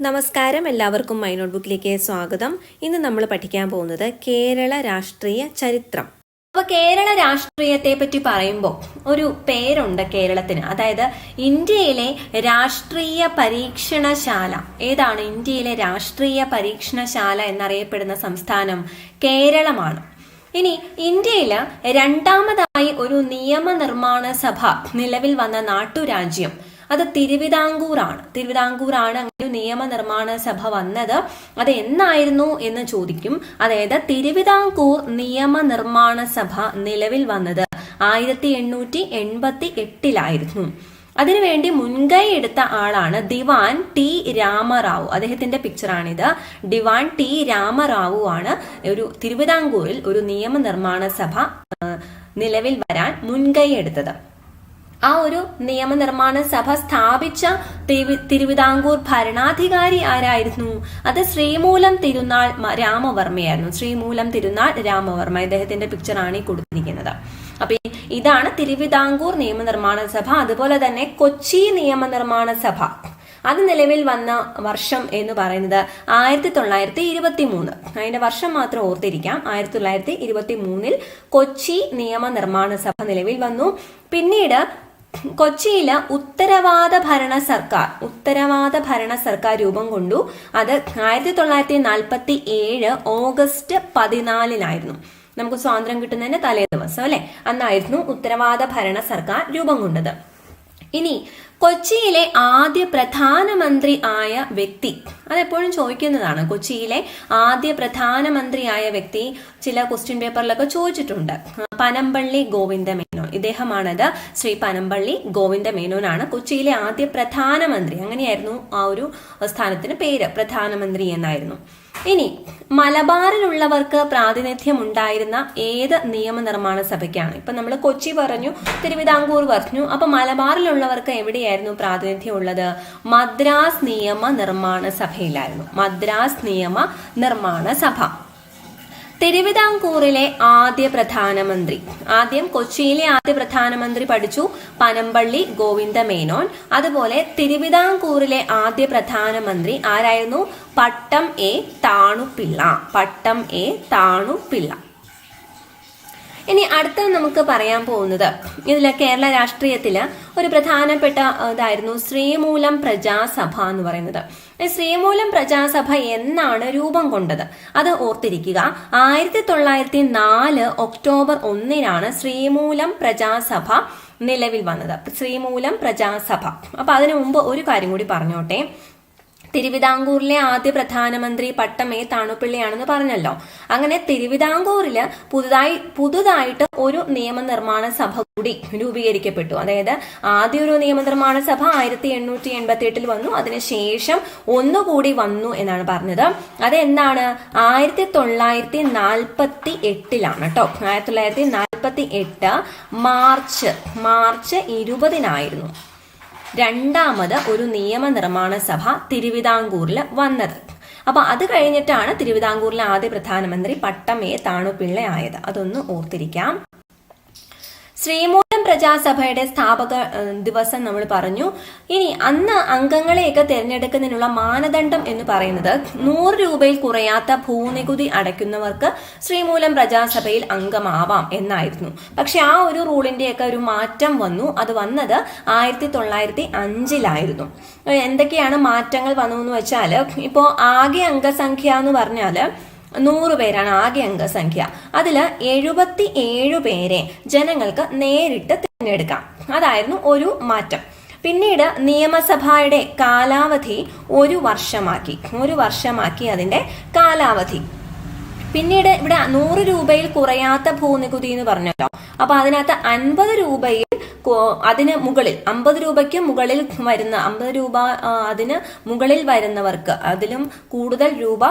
നമസ്കാരം. എല്ലാവർക്കും മൈ നോട്ട്ബുക്കിലേക്ക് സ്വാഗതം. ഇന്ന് നമ്മൾ പഠിക്കാൻ പോകുന്നത് കേരള രാഷ്ട്രീയ ചരിത്രം. അപ്പൊ കേരള രാഷ്ട്രീയത്തെ പറ്റി പറയുമ്പോൾ ഒരു പേരുണ്ട് കേരളത്തിന്. അതായത് ഇന്ത്യയിലെ രാഷ്ട്രീയ പരീക്ഷണശാല. ഏതാണ് ഇന്ത്യയിലെ രാഷ്ട്രീയ പരീക്ഷണശാല എന്നറിയപ്പെടുന്ന സംസ്ഥാനം? കേരളമാണ്. ഇനി ഇന്ത്യയിൽ രണ്ടാമതായി ഒരു നിയമനിർമ്മാണ സഭ നിലവിൽ വന്ന നാട്ടുരാജ്യം അത് തിരുവിതാംകൂറാണ്. തിരുവിതാംകൂറാണ് ഒരു നിയമനിർമ്മാണ സഭ വന്നത്. അത് എന്നായിരുന്നു എന്ന് ചോദിക്കും. അതായത് തിരുവിതാംകൂർ നിയമനിർമ്മാണ സഭ നിലവിൽ വന്നത് ആയിരത്തി എണ്ണൂറ്റി എൺപത്തി എട്ടിലായിരുന്നു അതിനുവേണ്ടി മുൻകൈ എടുത്ത ആളാണ് ദിവാൻ ടി രാമറാവു. അദ്ദേഹത്തിന്റെ പിക്ചറാണിത്. ദിവാൻ ടി രാമറാവു ആണ് ഒരു തിരുവിതാംകൂറിൽ ഒരു നിയമനിർമ്മാണ സഭ നിലവിൽ വരാൻ മുൻകൈ എടുത്തത്. ആ ഒരു നിയമനിർമ്മാണ സഭ സ്ഥാപിച്ച തിരുവി- തിരുവിതാംകൂർ ഭരണാധികാരി ആരായിരുന്നു? അത് ശ്രീമൂലം തിരുനാൾ രാമവർമ്മയായിരുന്നു. ശ്രീമൂലം തിരുനാൾ രാമവർമ്മ ഇദ്ദേഹത്തിന്റെ പിക്ചറാണ് ഈ കൊടുത്തിരിക്കുന്നത്. അപ്പൊ ഇതാണ് തിരുവിതാംകൂർ നിയമനിർമ്മാണ സഭ അതുപോലെ തന്നെ കൊച്ചി നിയമനിർമ്മാണ സഭ. അത് നിലവിൽ വന്ന വർഷം എന്ന് പറയുന്നത് ആയിരത്തി തൊള്ളായിരത്തി ഇരുപത്തി മൂന്ന് അതിന്റെ വർഷം മാത്രം ഓർത്തിരിക്കാം. ആയിരത്തി തൊള്ളായിരത്തി ഇരുപത്തി മൂന്നിൽ കൊച്ചി നിയമനിർമ്മാണ സഭ നിലവിൽ വന്നു. പിന്നീട് കൊച്ചിയിൽ ഉത്തരവാദ ഭരണ സർക്കാർ ഉത്തരവാദ ഭരണ സർക്കാർ രൂപം കൊണ്ടു. അത് ആയിരത്തി തൊള്ളായിരത്തി നാൽപ്പത്തി ഏഴ് ഓഗസ്റ്റ് പതിനാലിനായിരുന്നു. നമുക്ക് സ്വാതന്ത്ര്യം കിട്ടുന്നതിന്റെ തലേ ദിവസം അല്ലെ? അന്നായിരുന്നു ഉത്തരവാദ ഭരണ സർക്കാർ രൂപം കൊണ്ടത്. ഇനി കൊച്ചിയിലെ ആദ്യ പ്രധാനമന്ത്രി ആയ വ്യക്തി. അതെപ്പോഴും ചോദിക്കുന്നതാണ്. കൊച്ചിയിലെ ആദ്യ പ്രധാനമന്ത്രി ആയ വ്യക്തി ചില ക്വസ്റ്റ്യൻ പേപ്പറിലൊക്കെ ചോദിച്ചിട്ടുണ്ട്. പനമ്പള്ളി ഗോവിന്ദ മേനോൻ. ഇദ്ദേഹമാണത് ശ്രീ പനമ്പള്ളി ഗോവിന്ദ മേനോനാണ് കൊച്ചിയിലെ ആദ്യ പ്രധാനമന്ത്രി. അങ്ങനെയായിരുന്നു ആ ഒരു സ്ഥാനത്തിന് പേര്. പ്രധാനമന്ത്രി എന്നായിരുന്നു. ഇനി മലബാറിലുള്ളവർക്ക് പ്രാതിനിധ്യം ഉണ്ടായിരുന്ന ഏത് നിയമനിർമ്മാണ സഭയ്ക്കാണ്? ഇപ്പൊ നമ്മൾ കൊച്ചി പറഞ്ഞു തിരുവിതാംകൂർ പറഞ്ഞു അപ്പൊ മലബാറിലുള്ളവർക്ക് എവിടെയായിരുന്നു പ്രാതിനിധ്യം ഉള്ളത് മദ്രാസ് നിയമ നിർമ്മാണ സഭയിലായിരുന്നു. മദ്രാസ് നിയമ നിർമ്മാണ സഭ. തിരുവിതാംകൂറിലെ ആദ്യ പ്രധാനമന്ത്രി. ആദ്യം കൊച്ചിയിലെ ആദ്യ പ്രധാനമന്ത്രി പഠിച്ചു പനമ്പള്ളി ഗോവിന്ദ മേനോൻ അതുപോലെ തിരുവിതാംകൂറിലെ ആദ്യ പ്രധാനമന്ത്രി ആരായിരുന്നു? പട്ടം എ താണുപിള്ള. പട്ടം എ താണുപിള്ള. ഇനി അടുത്ത നമുക്ക് പറയാൻ പോകുന്നത് ഇതിൽ കേരള രാഷ്ട്രീയത്തിൽ ഒരു പ്രധാനപ്പെട്ട ഇതായിരുന്നു ശ്രീമൂലം പ്രജാസഭ എന്ന് പറയുന്നത്. ശ്രീമൂലം പ്രജാസഭ എന്നാണ് രൂപം കൊണ്ടത്. അത് ഓർത്തിരിക്കുക ആയിരത്തി തൊള്ളായിരത്തി നാല് ഒക്ടോബർ ഒന്നിനാണ് ശ്രീമൂലം പ്രജാസഭ നിലവിൽ വന്നത്. ശ്രീമൂലം പ്രജാസഭ. അപ്പൊ അതിനു മുമ്പ് ഒരു കാര്യം കൂടി പറഞ്ഞോട്ടെ. തിരുവിതാംകൂറിലെ ആദ്യ പ്രധാനമന്ത്രി പട്ടം എ താണുപിള്ളിയാണെന്ന് പറഞ്ഞല്ലോ. അങ്ങനെ തിരുവിതാംകൂറിൽ പുതുതായി പുതുതായിട്ട് ഒരു നിയമനിർമ്മാണ സഭ കൂടി രൂപീകരിക്കപ്പെട്ടു. അതായത് ആദ്യ ഒരു നിയമനിർമ്മാണ സഭ ആയിരത്തി എണ്ണൂറ്റി എൺപത്തി എട്ടിൽ വന്നു അതിനുശേഷം ഒന്നുകൂടി വന്നു എന്നാണ് പറഞ്ഞത്. അതെന്താണ്? ആയിരത്തി തൊള്ളായിരത്തി നാൽപ്പത്തി എട്ടിലാണ് കേട്ടോ. ആയിരത്തി തൊള്ളായിരത്തി നാൽപ്പത്തി എട്ട് മാർച്ച് മാർച്ച് ഇരുപതിനായിരുന്നു. രണ്ടാമത് ഒരു നിയമനിർമ്മാണ സഭ തിരുവിതാംകൂറിൽ വന്നത്. അപ്പൊ അത് കഴിഞ്ഞിട്ടാണ് തിരുവിതാംകൂറിലെ ആദ്യ പ്രധാനമന്ത്രി പട്ടം എ താണുപിള്ള ആയത് അതൊന്ന് ഓർത്തിരിക്കാം. ശ്രീമൂലം പ്രജാസഭയുടെ സ്ഥാപക ദിവസം നമ്മൾ പറഞ്ഞു. ഇനി അന്ന് അംഗങ്ങളെയൊക്കെ തിരഞ്ഞെടുക്കുന്നതിനുള്ള മാനദണ്ഡം എന്ന് പറയുന്നത് നൂറ് രൂപയിൽ കുറയാത്ത ഭൂനികുതി അടയ്ക്കുന്നവർക്ക് ശ്രീമൂലം പ്രജാസഭയിൽ അംഗമാവാം എന്നായിരുന്നു. പക്ഷെ ആ ഒരു റൂളിന്റെയൊക്കെ ഒരു മാറ്റം വന്നു. അത് വന്നത് ആയിരത്തി തൊള്ളായിരത്തി അഞ്ചിലായിരുന്നു എന്തൊക്കെയാണ് മാറ്റങ്ങൾ വന്നു എന്ന് വെച്ചാൽ ഇപ്പോൾ ആകെ അംഗസംഖ്യ എന്ന് പറഞ്ഞാൽ നൂറ് പേരാണ് ആകെ അംഗസംഖ്യ. അതിൽ എഴുപത്തി ഏഴ് പേരെ ജനങ്ങൾക്ക് നേരിട്ട് തിരഞ്ഞെടുക്കാം. അതായിരുന്നു ഒരു മാറ്റം. പിന്നീട് നിയമസഭയുടെ കാലാവധി ഒരു വർഷമാക്കി. ഒരു വർഷമാക്കി അതിന്റെ കാലാവധി. പിന്നീട് ഇവിടെ നൂറ് രൂപയിൽ കുറയാത്ത ഭൂനികുതി എന്ന് പറഞ്ഞല്ലോ. അപ്പൊ അതിനകത്ത് അൻപത് രൂപയിൽ അതിന് മുകളിൽ അമ്പത് രൂപയ്ക്ക് മുകളിൽ വരുന്ന അമ്പത് രൂപ അതിന് മുകളിൽ വരുന്നവർക്ക് അതിലും കൂടുതൽ രൂപ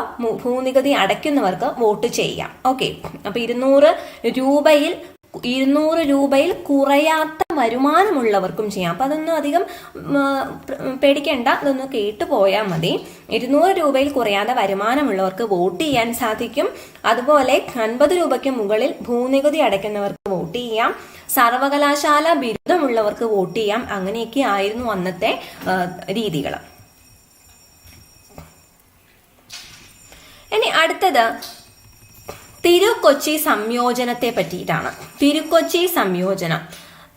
ഭൂനികുതി അടയ്ക്കുന്നവർക്ക് വോട്ട് ചെയ്യാം. ഓക്കെ. അപ്പൊ ഇരുന്നൂറ് രൂപയിൽ ഇരുന്നൂറ് രൂപയിൽ കുറയാത്ത വരുമാനമുള്ളവർക്കും ചെയ്യാം. അപ്പൊ അതൊന്നും അധികം പേടിക്കേണ്ട. അതൊന്ന് കേട്ടു പോയാൽ മതി. ഇരുന്നൂറ് രൂപയിൽ കുറയാതെ വരുമാനമുള്ളവർക്ക് വോട്ട് ചെയ്യാൻ സാധിക്കും. അതുപോലെ അൻപത് രൂപയ്ക്ക് മുകളിൽ ഭൂനികുതി അടയ്ക്കുന്നവർക്ക് വോട്ട് ചെയ്യാം. സർവകലാശാല ബിരുദമുള്ളവർക്ക് വോട്ട് ചെയ്യാം. അങ്ങനെയൊക്കെ ആയിരുന്നു അന്നത്തെ രീതികൾ. ഇനി അടുത്തത് തിരുക്കൊച്ചി സംയോജനത്തെ പറ്റിയിട്ടാണ് തിരുക്കൊച്ചി സംയോജനം.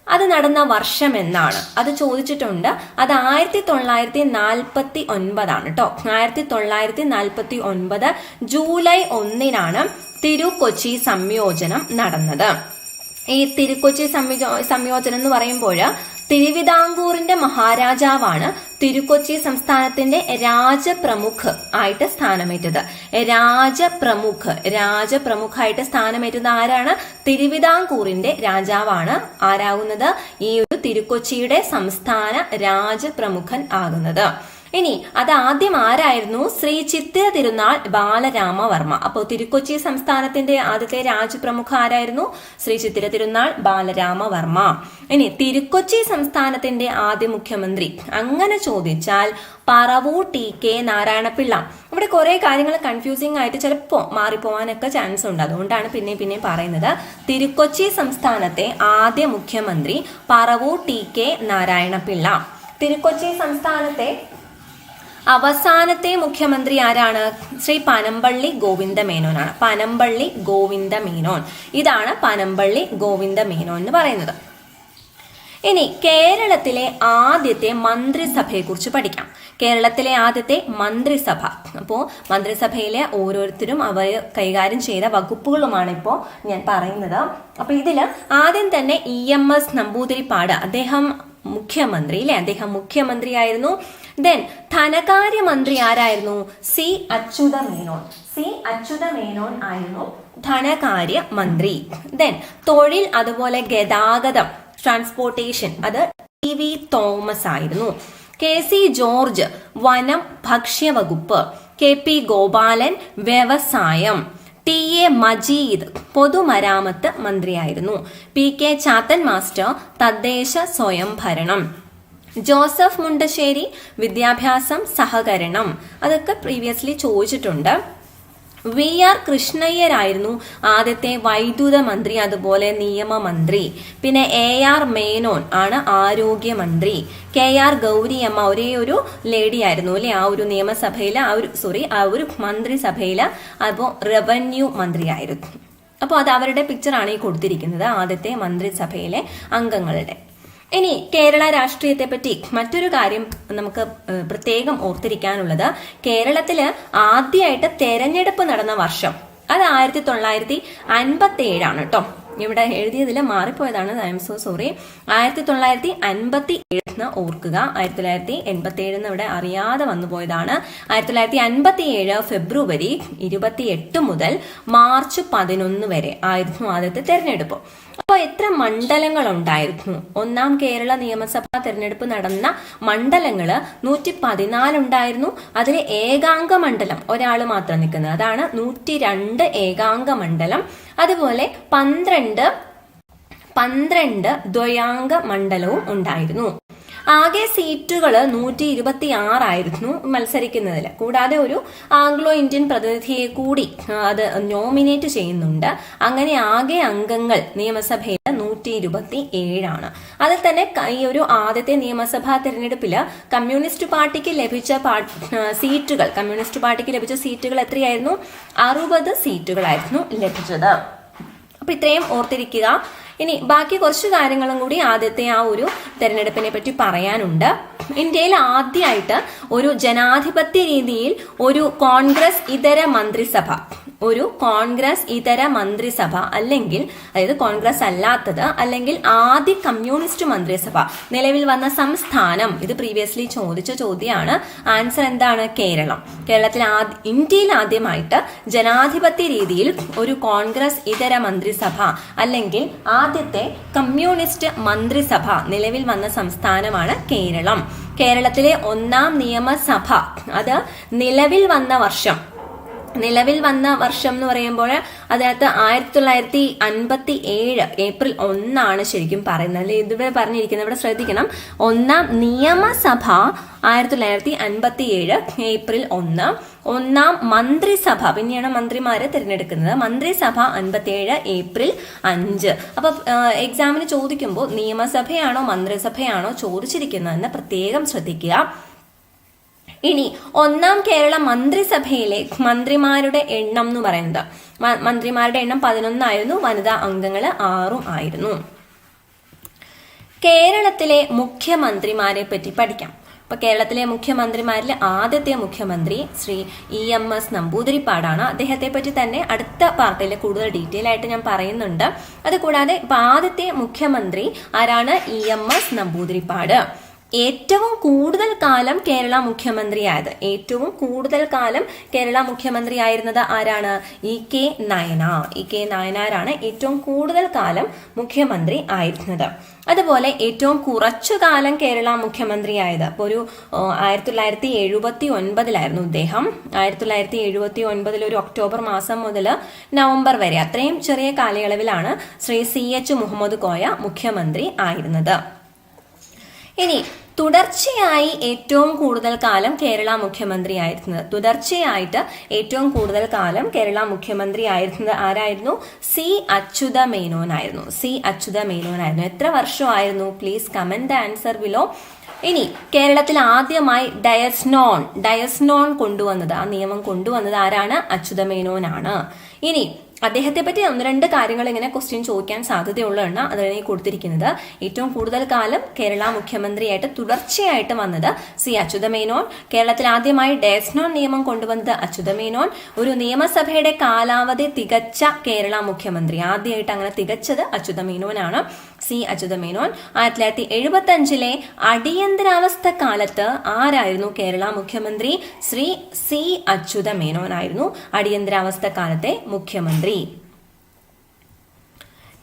അത് നടന്ന വർഷം എന്നാണ്. അത് ചോദിച്ചിട്ടുണ്ട്. അത് ആയിരത്തി തൊള്ളായിരത്തി നാൽപ്പത്തി ഒൻപതാണ് കേട്ടോ ആയിരത്തി തൊള്ളായിരത്തി നാൽപ്പത്തി ഒൻപത് ജൂലൈ ഒന്നിനാണ് തിരുക്കൊച്ചി സംയോജനം നടന്നത്. ഈ തിരുക്കൊച്ചി സംയോ സംയോജനം എന്ന് പറയുമ്പോൾ തിരുവിതാംകൂറിന്റെ മഹാരാജാവാണ് തിരുക്കൊച്ചി സംസ്ഥാനത്തിന്റെ രാജപ്രമുഖ് ആയിട്ട് സ്ഥാനമേറ്റത്. രാജപ്രമുഖ് രാജപ്രമുഖായിട്ട് സ്ഥാനമേറ്റുന്ന ആരാണ്? തിരുവിതാംകൂറിന്റെ രാജാവാണ് ആരാകുന്നത്? ഈ ഒരു തിരുക്കൊച്ചിയുടെ സംസ്ഥാന രാജപ്രമുഖൻ ആകുന്നത്. ഇനി അത് ആദ്യം ആരായിരുന്നു? ശ്രീ ചിത്തിര തിരുനാൾ ബാലരാമവർമ്മ. അപ്പോൾ തിരുക്കൊച്ചി സംസ്ഥാനത്തിന്റെ ആദ്യത്തെ രാജപ്രമുഖ ആരായിരുന്നു? ശ്രീ ചിത്തിര തിരുനാൾ ബാലരാമവർമ്മ. ഇനി തിരുക്കൊച്ചി സംസ്ഥാനത്തിന്റെ ആദ്യ മുഖ്യമന്ത്രി. അങ്ങനെ ചോദിച്ചാൽ പറവൂ ടി കെ നാരായണപിള്ള. ഇവിടെ കുറെ കാര്യങ്ങൾ കൺഫ്യൂസിംഗ് ആയിട്ട് ചിലപ്പോൾ മാറിപ്പോവാനൊക്കെ ചാൻസ് ഉണ്ട്. അതുകൊണ്ടാണ് പിന്നെ പിന്നെ പറയുന്നത്. തിരുക്കൊച്ചി സംസ്ഥാനത്തെ ആദ്യ മുഖ്യമന്ത്രി പറവൂർ ടി കെ നാരായണപിള്ള. തിരുക്കൊച്ചി സംസ്ഥാനത്തെ അവസാനത്തെ മുഖ്യമന്ത്രി ആരാണ്? ശ്രീ പനമ്പള്ളി ഗോവിന്ദ മേനോനാണ് പനമ്പള്ളി ഗോവിന്ദ മേനോൻ ഇതാണ് പനമ്പള്ളി ഗോവിന്ദ മേനോൻ എന്ന് പറയുന്നത്. ഇനി കേരളത്തിലെ ആദ്യത്തെ മന്ത്രിസഭയെ കുറിച്ച് പഠിക്കാം. കേരളത്തിലെ ആദ്യത്തെ മന്ത്രിസഭ. അപ്പോൾ മന്ത്രിസഭയിലെ ഓരോരുത്തരും അവർ കൈകാര്യം ചെയ്ത വകുപ്പുകളുമാണ് ഇപ്പോൾ ഞാൻ പറയുന്നത്. അപ്പോൾ ഇതിൽ ആദ്യം തന്നെ ഇ എം എസ് നമ്പൂതിരിപ്പാട്. അദ്ദേഹം മുഖ്യമന്ത്രി അല്ലെ അദ്ദേഹം മുഖ്യമന്ത്രിയായിരുന്നു. ദെൻ ധനകാര്യമന്ത്രി ആരായിരുന്നു? സി അച്യുത മേനോൻ സി അച്യുത മേനോൻ ആയിരുന്നു ധനകാര്യ മന്ത്രി ദെൻ തൊഴിൽ അതുപോലെ ഗതാഗതം ട്രാൻസ്പോർട്ടേഷൻ അത് ടി വി തോമസ് ആയിരുന്നു. കെ സി ജോർജ് വനം ഭക്ഷ്യവകുപ്പ്. കെ പി ഗോപാലൻ വ്യവസായം. ടി എ മജീദ് പൊതുമരാമത്ത് മന്ത്രിയായിരുന്നു. പി കെ ചാത്തൻ മാസ്റ്റർ തദ്ദേശ സ്വയംഭരണം ജോസഫ് മുണ്ടശ്ശേരി വിദ്യാഭ്യാസം സഹകരണം. അതൊക്കെ പ്രീവിയസ്ലി ചോദിച്ചിട്ടുണ്ട്. വി ആർ കൃഷ്ണയ്യരായിരുന്നു ആദ്യത്തെ വൈദ്യുത മന്ത്രി അതുപോലെ നിയമമന്ത്രി. പിന്നെ എ ആർ മേനോൻ ആണ് ആരോഗ്യമന്ത്രി. കെ ആർ ഗൗരിയമ്മ ഒരേ ഒരു ലേഡി ആയിരുന്നു അല്ലെ? ആ ഒരു നിയമസഭയിൽ ആ ഒരു സോറി ആ ഒരു മന്ത്രിസഭയിൽ അപ്പോൾ റവന്യൂ മന്ത്രിയായിരുന്നു. അപ്പോൾ അത് അവരുടെ പിക്ചറാണ് ഈ കൊടുത്തിരിക്കുന്നത് ആദ്യത്തെ മന്ത്രിസഭയിലെ അംഗങ്ങളുടെ. ഇനി കേരള രാഷ്ട്രീയത്തെ പറ്റി മറ്റൊരു കാര്യം നമുക്ക് പ്രത്യേകം ഓർത്തിരിക്കാനുള്ളത്. കേരളത്തിൽ ആദ്യമായിട്ട് തെരഞ്ഞെടുപ്പ് നടന്ന വർഷം അത് ആയിരത്തി തൊള്ളായിരത്തി അൻപത്തി ഏഴാണ് കേട്ടോ ഇവിടെ എഴുതിയതിൽ മാറിപ്പോയതാണ് ഐ എം സോ സോറി. ആയിരത്തി തൊള്ളായിരത്തി അൻപത്തി ഏഴെന്ന് ഓർക്കുക. ആയിരത്തി തൊള്ളായിരത്തി എൺപത്തി ഏഴെന്ന് ഇവിടെ അറിയാതെ വന്നു പോയതാണ്. ആയിരത്തി തൊള്ളായിരത്തി അൻപത്തി ഏഴ് ഫെബ്രുവരി ഇരുപത്തി എട്ട് മുതൽ മാർച്ച് പതിനൊന്ന് വരെ ആയിരുന്നു ആദ്യത്തെ തെരഞ്ഞെടുപ്പ്. അപ്പോൾ എത്ര മണ്ഡലങ്ങൾ ഉണ്ടായിരുന്നു ഒന്നാം കേരള നിയമസഭാ തെരഞ്ഞെടുപ്പ് നടന്ന മണ്ഡലങ്ങൾ നൂറ്റി പതിനാലുണ്ടായിരുന്നു അതിൽ ഏകാംഗ മണ്ഡലം ഒരാൾ മാത്രം നിൽക്കുന്നത്. അതാണ് നൂറ്റി രണ്ട് ഏകാംഗ മണ്ഡലം. അതുപോലെ പന്ത്രണ്ട് പന്ത്രണ്ട് ദ്വയാംഗ മണ്ഡലവും ഉണ്ടായിരുന്നു. ആകെ സീറ്റുകൾ നൂറ്റി ഇരുപത്തി ആറായിരുന്നു മത്സരിക്കുന്നതിൽ കൂടാതെ ഒരു ആംഗ്ലോ ഇന്ത്യൻ പ്രതിനിധിയെ കൂടി അത് നോമിനേറ്റ് ചെയ്യുന്നുണ്ട്. അങ്ങനെ ആകെ അംഗങ്ങൾ നിയമസഭയിൽ നൂറ്റി ഇരുപത്തി ഏഴാണ് അതിൽ തന്നെ ഈ ഒരു ആദ്യത്തെ നിയമസഭാ തെരഞ്ഞെടുപ്പിൽ കമ്മ്യൂണിസ്റ്റ് പാർട്ടിക്ക് ലഭിച്ച സീറ്റുകൾ കമ്മ്യൂണിസ്റ്റ് പാർട്ടിക്ക് ലഭിച്ച സീറ്റുകൾ എത്രയായിരുന്നു? അറുപത് സീറ്റുകളായിരുന്നു ലഭിച്ചത്. അപ്പൊ ഇത്രയും ഓർത്തിരിക്കുക. ഇനി ബാക്കി കുറച്ച് കാര്യങ്ങളും കൂടി ആദ്യത്തെ ആ ഒരു തെരഞ്ഞെടുപ്പിനെ പറ്റി പറയാനുണ്ട്. ഇന്ത്യയിൽ ആദ്യമായിട്ട് ഒരു ജനാധിപത്യ രീതിയിൽ ഒരു കോൺഗ്രസ് ഇതര മന്ത്രിസഭ ഒരു കോൺഗ്രസ് ഇതര മന്ത്രിസഭ അല്ലെങ്കിൽ അതായത് കോൺഗ്രസ് അല്ലാത്തത് അല്ലെങ്കിൽ ആദ്യ കമ്മ്യൂണിസ്റ്റ് മന്ത്രിസഭ. നിലവിൽ വന്ന സംസ്ഥാനം ഇത് പ്രീവിയസ്ലി ചോദിച്ച ചോദ്യമാണ്. ആൻസർ എന്താണ്? കേരളം. കേരളത്തിൽ ഇന്ത്യയിൽ ആദ്യമായിട്ട് ജനാധിപത്യ രീതിയിൽ ഒരു കോൺഗ്രസ് ഇതര മന്ത്രിസഭ അല്ലെങ്കിൽ ആദ്യത്തെ കമ്മ്യൂണിസ്റ്റ് മന്ത്രിസഭ നിലവിൽ വന്ന സംസ്ഥാനമാണ് കേരളം. കേരളത്തിലെ ഒന്നാം നിയമസഭ. അത് നിലവിൽ വന്ന വർഷം നിലവിൽ വന്ന വർഷം എന്ന് പറയുമ്പോൾ അതിനകത്ത് ആയിരത്തി തൊള്ളായിരത്തി അൻപത്തി ഏഴ് ഏപ്രിൽ ഒന്നാണ് ശരിക്കും പറയുന്നത്. അല്ലെ? ഇതിവിടെ പറഞ്ഞിരിക്കുന്നത് ഇവിടെ ശ്രദ്ധിക്കണം. ഒന്നാം നിയമസഭ ആയിരത്തി തൊള്ളായിരത്തി അൻപത്തി ഏഴ് ഏപ്രിൽ ഒന്ന്. ഒന്നാം മന്ത്രിസഭ പിന്നെയാണ് മന്ത്രിമാരെ തിരഞ്ഞെടുക്കുന്നത്. മന്ത്രിസഭ അൻപത്തിയേഴ് ഏപ്രിൽ അഞ്ച്. അപ്പൊ എക്സാമിന് ചോദിക്കുമ്പോൾ നിയമസഭയാണോ മന്ത്രിസഭയാണോ ചോദിച്ചിരിക്കുന്നതെന്ന് പ്രത്യേകം ശ്രദ്ധിക്കുക. ഇനി ഒന്നാം കേരള മന്ത്രിസഭയിലെ മന്ത്രിമാരുടെ എണ്ണം എന്ന് പറയുന്നത്. മന്ത്രിമാരുടെ എണ്ണം പതിനൊന്നായിരുന്നു. വനിതാ അംഗങ്ങൾ ആറും ആയിരുന്നു. കേരളത്തിലെ മുഖ്യമന്ത്രിമാരെ പറ്റി പഠിക്കാം. ഇപ്പൊ കേരളത്തിലെ മുഖ്യമന്ത്രിമാരിൽ ആദ്യത്തെ മുഖ്യമന്ത്രി ശ്രീ ഇ എം എസ് നമ്പൂതിരിപ്പാടാണ്. അദ്ദേഹത്തെ പറ്റി തന്നെ അടുത്ത പാർട്ടിയിൽ കൂടുതൽ ഡീറ്റെയിൽ ആയിട്ട് ഞാൻ പറയുന്നുണ്ട്. അതുകൂടാതെ ഇപ്പൊ ആദ്യത്തെ മുഖ്യമന്ത്രി ആരാണ്? E M S Namboodiripad. ഏറ്റവും കൂടുതൽ കാലം കേരള മുഖ്യമന്ത്രിയായത്. ഏറ്റവും കൂടുതൽ കാലം കേരള മുഖ്യമന്ത്രിയായിരുന്നത് ആരാണ്? E K Nayanar E K നയനാരാണ് ഏറ്റവും കൂടുതൽ കാലം മുഖ്യമന്ത്രി ആയിരുന്നത്. അതുപോലെ ഏറ്റവും കുറച്ചു കാലം കേരള മുഖ്യമന്ത്രിയായത്. അപ്പോൾ ഒരു ആയിരത്തി തൊള്ളായിരത്തി എഴുപത്തി ഒൻപതിലായിരുന്നു ഇദ്ദേഹം. ആയിരത്തി തൊള്ളായിരത്തി എഴുപത്തി ഒൻപതിൽ ഒരു ഒക്ടോബർ മാസം മുതൽ നവംബർ വരെ അത്രയും ചെറിയ കാലയളവിലാണ് ശ്രീ സി എച്ച് മുഹമ്മദ് കോയ മുഖ്യമന്ത്രി ആയിരുന്നത്. ഇനി തുടർച്ചയായി ഏറ്റവും കൂടുതൽ കാലം കേരള മുഖ്യമന്ത്രി ആയിരുന്നത്. തുടർച്ചയായിട്ട് ഏറ്റവും കൂടുതൽ കാലം കേരള മുഖ്യമന്ത്രി ആയിരുന്നത് ആരായിരുന്നു? സി അച്യുത മേനോൻ ആയിരുന്നു സി അച്യുത മേനോൻ ആയിരുന്നു എത്ര വർഷമായിരുന്നു? പ്ലീസ് കമന്റ് ആൻസർ ബിലോ ഇനി കേരളത്തിൽ ആദ്യമായി ഡയസ്നോൺ ഡയസ്നോൺ കൊണ്ടുവന്നത് ആ നിയമം കൊണ്ടുവന്നത് ആരാണ്? അച്യുത മേനോനാണ് ഇനി അദ്ദേഹത്തെ പറ്റി ഒന്ന് രണ്ട് കാര്യങ്ങൾ ഇങ്ങനെ ക്വസ്റ്റ്യൻ ചോദിക്കാൻ സാധ്യതയുള്ളതാണ് ഈ കൊടുത്തിരിക്കുന്നത്. ഏറ്റവും കൂടുതൽ കാലം കേരള മുഖ്യമന്ത്രിയായിട്ട് തുടർച്ചയായിട്ട് വന്നത് സി അച്യുതമേനോൻ. കേരളത്തിൽ ആദ്യമായി ഡേസ്നോൺ നിയമം കൊണ്ടുവന്നത് അച്യുതമേനോൻ. ഒരു നിയമസഭയുടെ കാലാവധി തികച്ച കേരള മുഖ്യമന്ത്രി. ആദ്യമായിട്ട് അങ്ങനെ തികച്ചത് അച്യുത മേനോനാണ് സി അച്യുത മേനോൻ. ആയിരത്തി തൊള്ളായിരത്തി എഴുപത്തി അഞ്ചിലെ അടിയന്തരാവസ്ഥ കാലത്ത് ആരായിരുന്നു കേരള മുഖ്യമന്ത്രി? ശ്രീ സി അച്യുത മേനോൻ ആയിരുന്നു അടിയന്തരാവസ്ഥ കാലത്തെ മുഖ്യമന്ത്രി.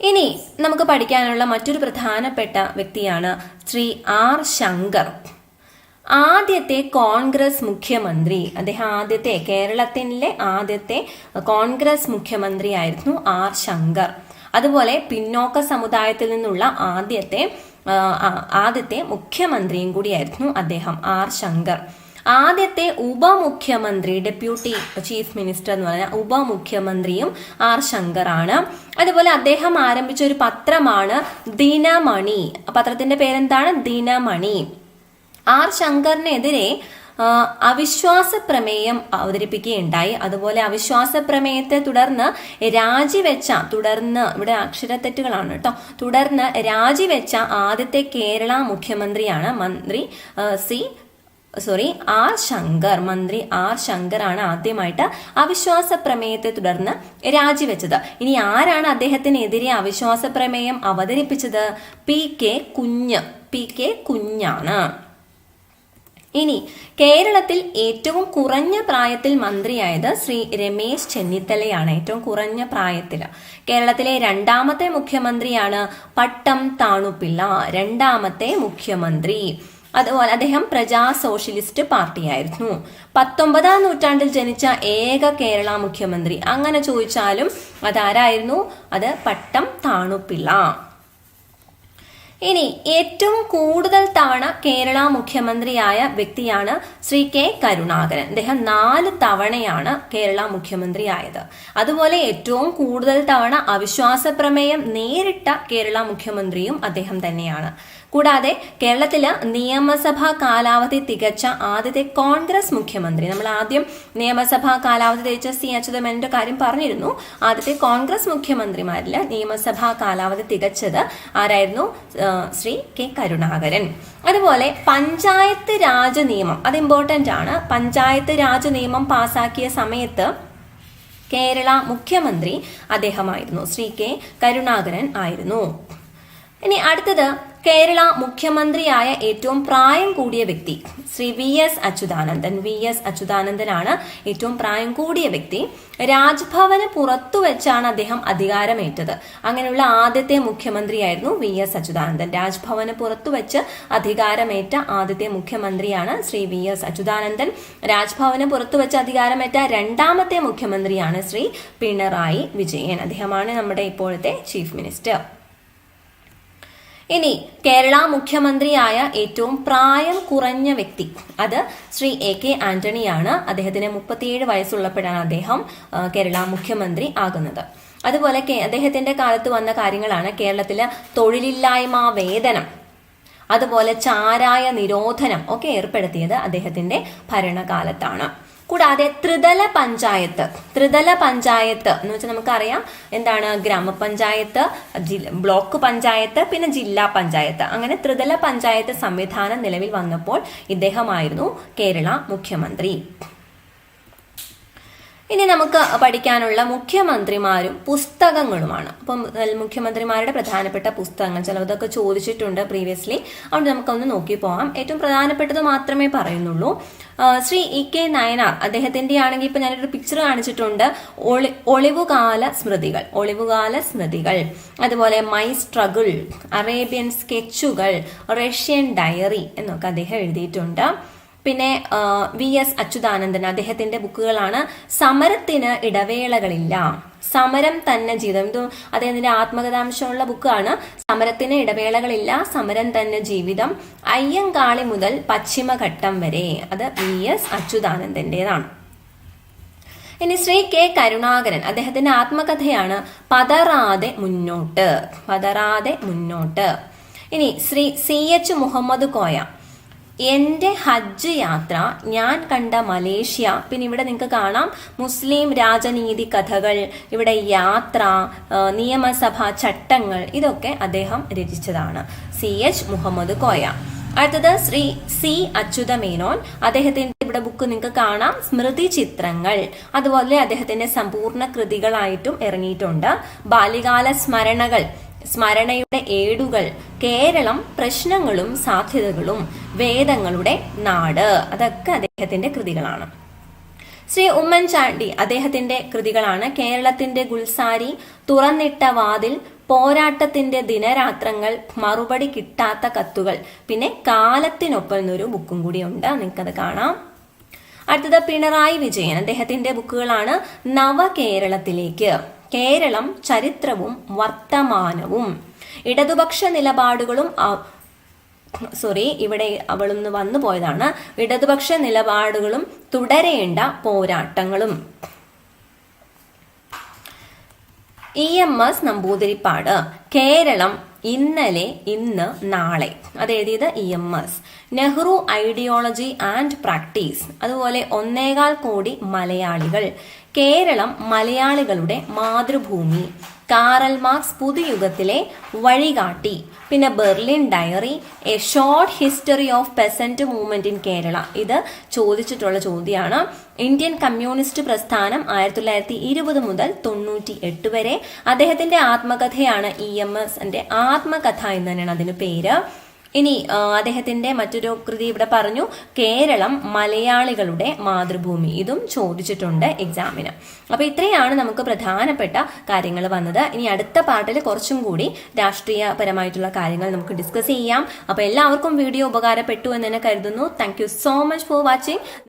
ഇനി നമുക്ക് പഠിക്കാനുള്ള മറ്റൊരു പ്രധാനപ്പെട്ട വ്യക്തിയാണ് ശ്രീ ആർ ശങ്കർ. ആദ്യത്തെ കോൺഗ്രസ് മുഖ്യമന്ത്രി. അദ്ദേഹം ആദ്യത്തെ കേരളത്തിലെ ആദ്യത്തെ കോൺഗ്രസ് മുഖ്യമന്ത്രി ആയിരുന്നു ആർ ശങ്കർ. അതുപോലെ പിന്നോക്ക സമുദായത്തിൽ നിന്നുള്ള ആദ്യത്തെ ആദ്യത്തെ മുഖ്യമന്ത്രിയും കൂടിയായിരുന്നു അദ്ദേഹം ആർ ശങ്കർ. ആദ്യത്തെ ഉപമുഖ്യമന്ത്രി ഡെപ്യൂട്ടി ചീഫ് മിനിസ്റ്റർ എന്ന് പറഞ്ഞ ഉപമുഖ്യമന്ത്രിയും ആർ ശങ്കർ ആണ് അതുപോലെ അദ്ദേഹം ആരംഭിച്ച ഒരു പത്രമാണ് ദിനമണി. പത്രത്തിന്റെ പേരെന്താണ്? ദിനമണി. ആർ ശങ്കറിനെതിരെ അവിശ്വാസ പ്രമേയം അവതരിപ്പിക്കുകയുണ്ടായി. അതുപോലെ അവിശ്വാസ പ്രമേയത്തെ തുടർന്ന് രാജിവെച്ച തുടർന്ന് ഇവിടെ അക്ഷരത്തെറ്റുകളാണ് കേട്ടോ. തുടർന്ന് രാജിവെച്ച ആദ്യത്തെ കേരള മുഖ്യമന്ത്രിയാണ് മന്ത്രി സി സോറി ആർ ശങ്കർ. മന്ത്രി ആർ ശങ്കർ ആണ് ആദ്യമായിട്ട് അവിശ്വാസ പ്രമേയത്തെ തുടർന്ന് രാജിവെച്ചത്. ഇനി ആരാണ് അദ്ദേഹത്തിനെതിരെ അവിശ്വാസ പ്രമേയം അവതരിപ്പിച്ചത്? P K Kunju. P K കുഞ്ഞാണ്. ഇനി കേരളത്തിൽ ഏറ്റവും കുറഞ്ഞ പ്രായത്തിൽ മന്ത്രിയായത് ശ്രീ രമേശ് ചെന്നിത്തലയാണ്. ഏറ്റവും കുറഞ്ഞ പ്രായത്തിൽ. കേരളത്തിലെ രണ്ടാമത്തെ മുഖ്യമന്ത്രിയാണ് പട്ടം താണുപിള്ള രണ്ടാമത്തെ മുഖ്യമന്ത്രി. അതുപോലെ അദ്ദേഹം പ്രജാ സോഷ്യലിസ്റ്റ് പാർട്ടിയായിരുന്നു. പത്തൊമ്പതാം നൂറ്റാണ്ടിൽ ജനിച്ച ഏക കേരള മുഖ്യമന്ത്രി. അങ്ങനെ ചോദിച്ചാലും അതാരായിരുന്നു? അത് പട്ടം താണുപിള്ള. ഇനി ഏറ്റവും കൂടുതൽ തവണ കേരള മുഖ്യമന്ത്രിയായ വ്യക്തിയാണ് ശ്രീ കെ കരുണാകരൻ. അദ്ദേഹം നാല് തവണയാണ് കേരള മുഖ്യമന്ത്രിയായത്. അതുപോലെ ഏറ്റവും കൂടുതൽ തവണ അവിശ്വാസ പ്രമേയം നേരിട്ട കേരള മുഖ്യമന്ത്രിയും അദ്ദേഹം തന്നെയാണ്. കൂടാതെ കേരളത്തിൽ നിയമസഭാ കാലാവധി തികച്ച ആദ്യത്തെ കോൺഗ്രസ് മുഖ്യമന്ത്രി. നമ്മൾ ആദ്യം നിയമസഭാ കാലാവധി തികച്ച സി അച്യുതമേനന്റെ കാര്യം പറഞ്ഞിരുന്നു. ആദ്യത്തെ കോൺഗ്രസ് മുഖ്യമന്ത്രിമാരിൽ നിയമസഭാ കാലാവധി തികച്ചത് ആരായിരുന്നു? ശ്രീ കെ കരുണാകരൻ. അതുപോലെ പഞ്ചായത്ത് രാജ് നിയമം. അത് ഇമ്പോർട്ടന്റ് ആണ്. പഞ്ചായത്ത് രാജ് നിയമം പാസാക്കിയ സമയത്ത് കേരള മുഖ്യമന്ത്രി അദ്ദേഹമായിരുന്നു. ശ്രീ കെ കരുണാകരൻ ആയിരുന്നു. ഇനി അടുത്തത് കേരള മുഖ്യമന്ത്രിയായ ഏറ്റവും പ്രായം കൂടിയ വ്യക്തി Shri V S Achuthanandan. V S അച്യുതാനന്ദനാണ് ഏറ്റവും പ്രായം കൂടിയ വ്യക്തി. രാജ്ഭവന് പുറത്തു വെച്ചാണ് അദ്ദേഹം അധികാരമേറ്റത്. അങ്ങനെയുള്ള ആദ്യത്തെ മുഖ്യമന്ത്രിയായിരുന്നു വി എസ് അച്യുതാനന്ദൻ. രാജ്ഭവന് പുറത്തു വെച്ച് അധികാരമേറ്റ ആദ്യത്തെ മുഖ്യമന്ത്രിയാണ് ശ്രീ വി എസ് അച്യുതാനന്ദൻ. രാജ്ഭവന് പുറത്തു വെച്ച് അധികാരമേറ്റ രണ്ടാമത്തെ മുഖ്യമന്ത്രിയാണ് ശ്രീ പിണറായി വിജയൻ. അദ്ദേഹമാണ് നമ്മുടെ ഇപ്പോഴത്തെ ചീഫ് മിനിസ്റ്റർ. ഇനി കേരള മുഖ്യമന്ത്രിയായ ഏറ്റവും പ്രായം കുറഞ്ഞ വ്യക്തി അത് ശ്രീ എ കെ ആന്റണിയാണ്. അദ്ദേഹത്തിന് മുപ്പത്തിയേഴ് വയസ്സുള്ളപ്പോഴാണ് അദ്ദേഹം കേരള മുഖ്യമന്ത്രി ആകുന്നത്. അതുപോലെ അദ്ദേഹത്തിന്റെ കാലത്ത് വന്ന കാര്യങ്ങളാണ് കേരളത്തിലെ തൊഴിലില്ലായ്മ വേതനം അതുപോലെ ചാരായ നിരോധനം ഒക്കെ ഏർപ്പെടുത്തിയത് അദ്ദേഹത്തിന്റെ ഭരണകാലത്താണ്. കൂടാതെ ത്രിതല പഞ്ചായത്ത്. ത്രിതല പഞ്ചായത്ത് എന്ന് വെച്ചാൽ നമുക്കറിയാം എന്താണ് ഗ്രാമപഞ്ചായത്ത് ബ്ലോക്ക് പഞ്ചായത്ത് പിന്നെ ജില്ലാ പഞ്ചായത്ത്. അങ്ങനെ ത്രിതല പഞ്ചായത്ത് സംവിധാനം നിലവിൽ വന്നപ്പോൾ ഇദ്ദേഹമായിരുന്നു കേരള മുഖ്യമന്ത്രി. ഇനി നമുക്ക് പഠിക്കാനുള്ള മുഖ്യമന്ത്രിമാരും പുസ്തകങ്ങളുമാണ്. അപ്പം മുഖ്യമന്ത്രിമാരുടെ പ്രധാനപ്പെട്ട പുസ്തകങ്ങൾ ചിലതൊക്കെ ചോദിച്ചിട്ടുണ്ട് പ്രീവിയസ്ലി അതുകൊണ്ട് നമുക്കൊന്ന് നോക്കി പോകാം ഏറ്റവും പ്രധാനപ്പെട്ടത് മാത്രമേ പറയുന്നുള്ളൂ. ശ്രീ ഇ കെ നയനാർ അദ്ദേഹത്തിന്റെ ആണെങ്കിൽ ഇപ്പൊ ഞാനൊരു പിക്ചർ കാണിച്ചിട്ടുണ്ട്. ഒളി ഒളിവുകാല സ്മൃതികൾ ഒളിവുകാല സ്മൃതികൾ. അതുപോലെ മൈ സ്ട്രഗിൾ അറേബ്യൻ സ്കെച്ചുകൾ റഷ്യൻ ഡയറി എന്നൊക്കെ അദ്ദേഹം എഴുതിയിട്ടുണ്ട്. പിന്നെ വി എസ് അച്യുതാനന്ദൻ അദ്ദേഹത്തിന്റെ ബുക്കുകളാണ് സമരത്തിന് ഇടവേളകളില്ല. സമരം തന്നെ ജീവിതം. ഇത് അദ്ദേഹത്തിന്റെ ആത്മകഥാംശമുള്ള ബുക്കാണ്. സമരത്തിന് ഇടവേളകളില്ല സമരം തന്നെ ജീവിതം. അയ്യങ്കാളി മുതൽ പശ്ചിമഘട്ടം വരെ അത് വി എസ് അച്യുതാനന്ദന്റേതാണ്. ഇനി ശ്രീ കെ കരുണാകരൻ അദ്ദേഹത്തിന്റെ ആത്മകഥയാണ് പതറാതെ മുന്നോട്ട്. പതറാതെ മുന്നോട്ട്. ഇനി ശ്രീ സി എച്ച് മുഹമ്മദ് കോയ എന്റെ ഹജ്ജ് യാത്ര ഞാൻ കണ്ട മലേഷ്യ. പിന്നെ ഇവിടെ നിങ്ങൾക്ക് കാണാം മുസ്ലിം രാജനീതി കഥകൾ ഇവിടെ യാത്ര നിയമസഭാ ചട്ടങ്ങൾ ഇതൊക്കെ അദ്ദേഹം രചിച്ചതാണ്. C H Muhammad Koya. അടുത്തത് ശ്രീ സി അച്യുത മേനോൻ. അദ്ദേഹത്തിന്റെ ഇവിടെ ബുക്ക് നിങ്ങൾക്ക് കാണാം സ്മൃതി ചിത്രങ്ങൾ. അതുപോലെ അദ്ദേഹത്തിന്റെ സമ്പൂർണ കൃതികളായിട്ടും ഇറങ്ങിയിട്ടുണ്ട്. ബാല്യകാല സ്മരണകൾ. സ്മരണയുടെ ഏടുകൾ കേരളം പ്രശ്നങ്ങളും സാധ്യതകളും വേദങ്ങളുടെ നാട്. അതൊക്കെ അദ്ദേഹത്തിന്റെ കൃതികളാണ്. ശ്രീ ഉമ്മൻചാണ്ടി അദ്ദേഹത്തിന്റെ കൃതികളാണ്. കേരളത്തിന്റെ ഗുൽസാരി തുറന്നിട്ട വാതിൽ പോരാട്ടത്തിന്റെ ദിനരാത്രങ്ങൾ മറുപടി കിട്ടാത്ത കത്തുകൾ. പിന്നെ കാലത്തിനൊപ്പം എന്നൊരു ബുക്കും കൂടിയുണ്ട് നിങ്ങൾക്കത് കാണാം. അടുത്തത് പിണറായി വിജയൻ. അദ്ദേഹത്തിന്റെ ബുക്കുകളാണ് നവകേരളത്തിലേക്ക്. കേരളം ചരിത്രവും വർത്തമാനവും. ഇടതുപക്ഷ നിലപാടുകളും സോറി ഇവിടെ അവളൊന്ന് വന്നു പോയതാണ്. ഇടതുപക്ഷ നിലപാടുകളും തുടരേണ്ട പോരാട്ടങ്ങളും. E M S Namboodiripad. Keralam ഇന്നലെ ഇന്ന് നാളെ. അത് എഴുതിയത് E M S. Nehru ideology and practice. അതുപോലെ ഒന്നേകാൽ കോടി മലയാളികൾ. കേരളം മലയാളികളുടെ മാതൃഭൂമി. കാറൽ മാർക്സ് പുതുയുഗത്തിലെ വഴികാട്ടി. പിന്നെ Berlin diary a short history of peasant movement in Kerala. ഇത് ചോദിച്ചിട്ടുള്ള ചോദ്യമാണ് ഇന്ത്യൻ കമ്മ്യൂണിസ്റ്റ് പ്രസ്ഥാനം ആയിരത്തി തൊള്ളായിരത്തി ഇരുപത് മുതൽ തൊണ്ണൂറ്റി എട്ട് വരെ. അദ്ദേഹത്തിന്റെ ആത്മകഥയാണ് ഇ എം എസ് ആത്മകഥ എന്ന് തന്നെയാണ് അതിന് പേര്. ഇനി അദ്ദേഹത്തിന്റെ മറ്റൊരു കൃതി ഇവിടെ പറഞ്ഞു കേരളം മലയാളികളുടെ മാതൃഭൂമി. ഇതും ചോദിച്ചിട്ടുണ്ട് എക്സാമിന് അപ്പൊ ഇത്രയാണ് നമുക്ക് പ്രധാനപ്പെട്ട കാര്യങ്ങൾ വന്നത്. ഇനി അടുത്ത പാർട്ടിൽ കുറച്ചും കൂടി രാഷ്ട്രീയപരമായിട്ടുള്ള കാര്യങ്ങൾ നമുക്ക് ഡിസ്കസ് ചെയ്യാം. അപ്പൊ എല്ലാവർക്കും വീഡിയോ ഉപകാരപ്പെട്ടു എന്ന് തന്നെ കരുതുന്നു. Thank so much for watching